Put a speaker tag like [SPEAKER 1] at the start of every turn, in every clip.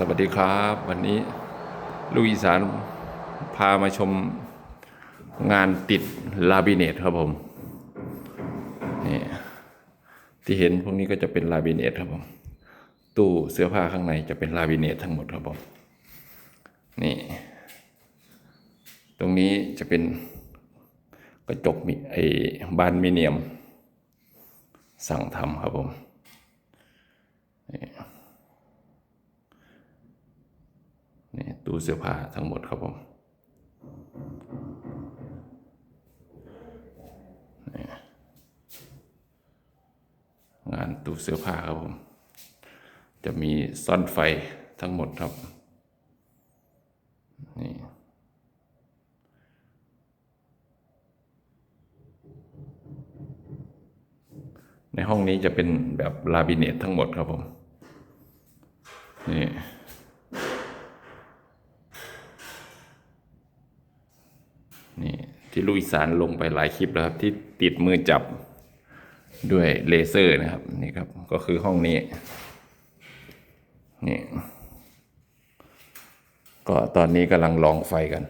[SPEAKER 1] สวัสดีครับ วันนี้ลูกอีสานพามาชมงานติดลาบิเนตครับผมนี่ที่เห็นพวกนี้ก็จะเป็นลาบิเนตครับผมตู้เสื้อผ้าข้างในจะเป็นลาบิเนตทั้งหมดครับผมนี่ ตรงนี้จะเป็นกระจกมีไอ้บานมิเนียม สั่งทำครับผม นี่ ตู้เสื้อผ้าทั้งหมดครับผมงานตู้เสื้อผ้าครับผม จะมีซ่อนไฟทั้งหมดครับ นี่ในห้องนี้จะเป็นแบบลาบิเนตทั้งหมดครับผม นี่ นี่ ที่ลูกอีสานลงไปหลายคลิปแล้วครับ ที่ติดมือจับด้วยเลเซอร์นะครับ นี่ครับก็คือห้องนี้ นี่ ก็ตอนนี้กำลังลองไฟกัน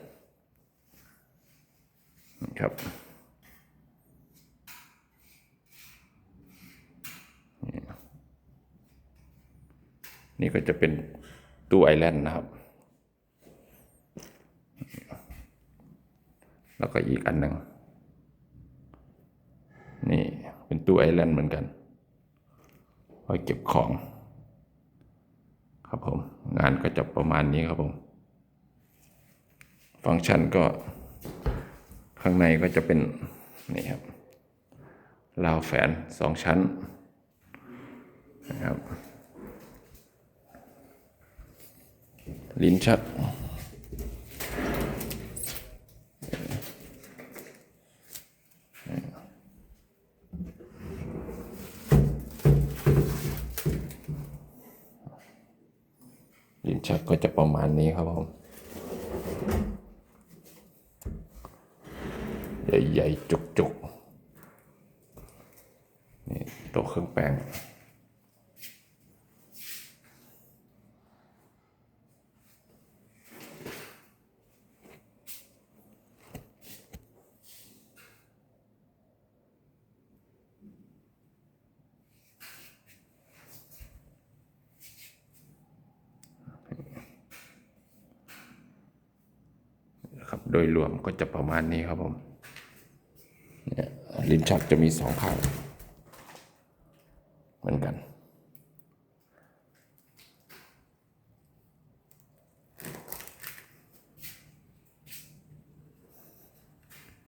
[SPEAKER 1] นะครับนี่ก็จะเป็นตู้ไอแลนด์นะครับ แล้วก็อีกอันหนึ่งนี่เป็นตู้ไอแลนด์เหมือนกันไว้เก็บของ ครับผม งานก็จะประมาณนี้ครับผม ฟังก์ชันก็ข้างในก็จะเป็น นี่ครับราวแฝนสองชั้นนะครับ ลิ้นชัก ลิ้นชักก็จะประมาณนี้ครับผมใหญ่ๆจุกๆนี่โต๊ะเครื่องแป้ง โดยรวมก็จะประมาณนี้ครับผมลิ้นชักจะมีสองข้างเหมือนกัน